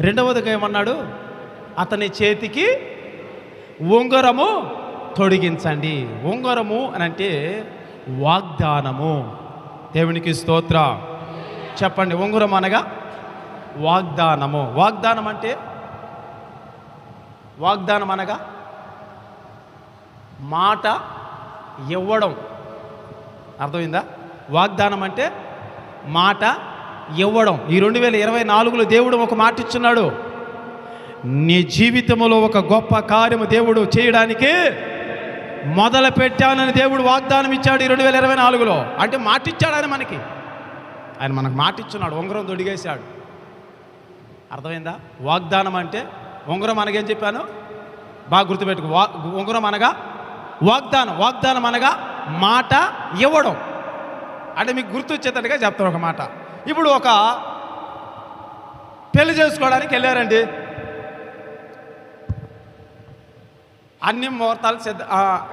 రెండవదిగా ఏమన్నాడు అతని చేతికి ఉంగరము తొడిగించండి. ఉంగరము అని అంటే వాగ్దానము. దేవునికి స్తోత్ర. చెప్పండి ఉంగరం అనగా వాగ్దానము. వాగ్దానం అంటే? వాగ్దానం అనగా మాట ఇవ్వడం. అర్థమైందా? వాగ్దానం అంటే మాట ఇవ్వడం. ఈ రెండు వేల ఇరవై నాలుగులో దేవుడు ఒక మాట ఇచ్చున్నాడు. నీ జీవితంలో ఒక గొప్ప కార్యము దేవుడు చేయడానికి మొదలు పెట్టానని దేవుడు వాగ్దానం ఇచ్చాడు ఈ రెండు వేల ఇరవై నాలుగులో. అంటే మాటిచ్చాడు ఆయన మనకి. ఆయన మనకు మాటిచ్చున్నాడు ఉంగరం దొడిగేశాడు అర్థమైందా? వాగ్దానం అంటే ఉంగరం అనగా ఏం చెప్పాను? బాగా గుర్తుపెట్టుకో. వా ఉంగరం అనగా వాగ్దానం. వాగ్దానం అనగా మాట ఇవ్వడం. అంటే మీకు గుర్తు వచ్చేటట్టుగా చెప్తాను ఒక మాట. ఇప్పుడు ఒక పెళ్ళి చేసుకోవడానికి వెళ్ళారండి. అన్ని ముహూర్తాలు సిద్ధ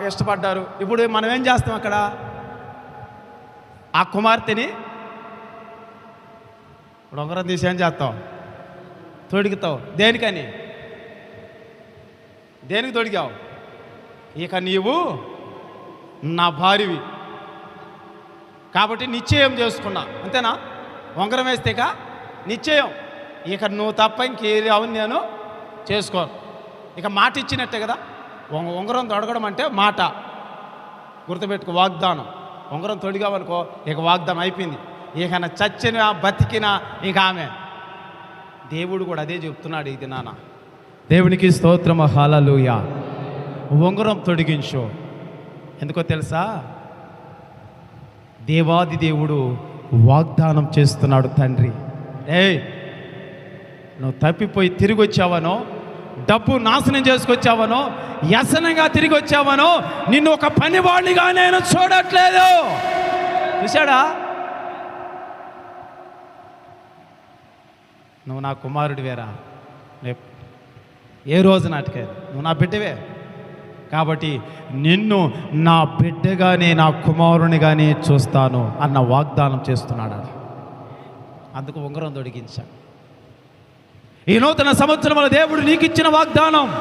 ఇష్టపడ్డారు. ఇప్పుడు మనం ఏం చేస్తాం అక్కడ? ఆ కుమార్తెని ఇప్పుడు ఉంగరం తీసి ఏం చేస్తాం? తొడుగుతావు దేనికని? దేనికి తొడిగావు? ఇక నీవు నా భార్యవి. కాబట్టి నిశ్చయం చేసుకున్నా. అంతేనా? ఉంగరం వేస్తేక నిశ్చయం. ఇక నువ్వు తప్ప ఇంకేది అవును నేను చేసుకో ఇక మాట ఇచ్చినట్టే కదా. ఉంగరం తొడగడం అంటే మాట. గుర్తుపెట్టుకో వాగ్దానం. ఉంగరం తొడిగావనుకో ఇక వాగ్దానం అయిపోయింది. ఇక చచ్చిన బతికిన ఇక ఆమె. దేవుడు కూడా అదే చెప్తున్నాడు ఇది నాన్న. దేవునికి స్తోత్రం హాలలుయ ఉంగరం తొడిగించు. ఎందుకో తెలుసా? దేవాది దేవుడు వాగ్దానం చేస్తున్నాడు తండ్రి. ఏయ్ నువ్వు తప్పిపోయి తిరిగి వచ్చావనో డబ్బు నాశనం చేసుకొచ్చావనో వ్యసనంగా తిరిగి వచ్చావనో నిన్ను ఒక పనివాడినిగా నేను చూడట్లేదు. చూశాడా? నువ్వు నా కుమారుడివేరా. వేరా ఏ రోజు నాటికే? నువ్వు నా బిడ్డవే? కాబట్టి నిన్ను నా బిడ్డగానే నా కుమారునిగానే చూస్తాను అన్న వాగ్దానం చేస్తున్నాడు అందుకు ఉంగరం తొడిగించా ఈ నూతన సంవత్సరంలో దేవుడు నీకు ఇచ్చిన వాగ్దానం.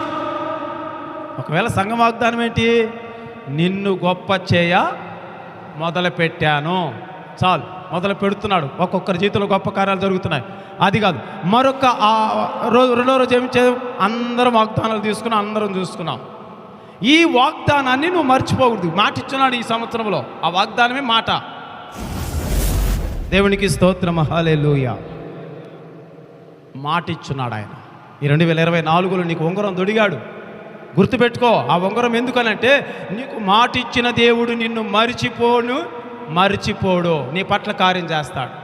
ఒకవేళ సంఘం వాగ్దానం ఏంటి? నిన్ను గొప్ప చేయ మొదలు పెట్టాను చాలు మొదలు పెడుతున్నాడు. ఒక్కొక్కరి జీవితంలో గొప్ప కార్యాలు జరుగుతున్నాయి. అది కాదు మరొక రోజు రెండో రోజు ఏమి చేయం అందరం వాగ్దానాలు తీసుకున్నాం అందరం చూసుకున్నాం. ఈ వాగ్దానాన్ని నువ్వు మర్చిపోకూడదు. మాట ఇచ్చున్నాడు ఈ సంవత్సరంలో. ఆ వాగ్దానమే మాట. దేవునికి స్తోత్రం హల్లెలూయా. మాట ఇచ్చున్నాడు ఆయన. ఈ రెండు వేల ఇరవై నాలుగులో నీకు ఉంగరం దొడిగాడు. గుర్తుపెట్టుకో ఆ ఉంగరం ఎందుకనంటే నీకు మాట ఇచ్చిన దేవుడు నిన్ను మరిచిపోను మరిచిపోడు. నీ పట్ల కార్యం చేస్తాడు.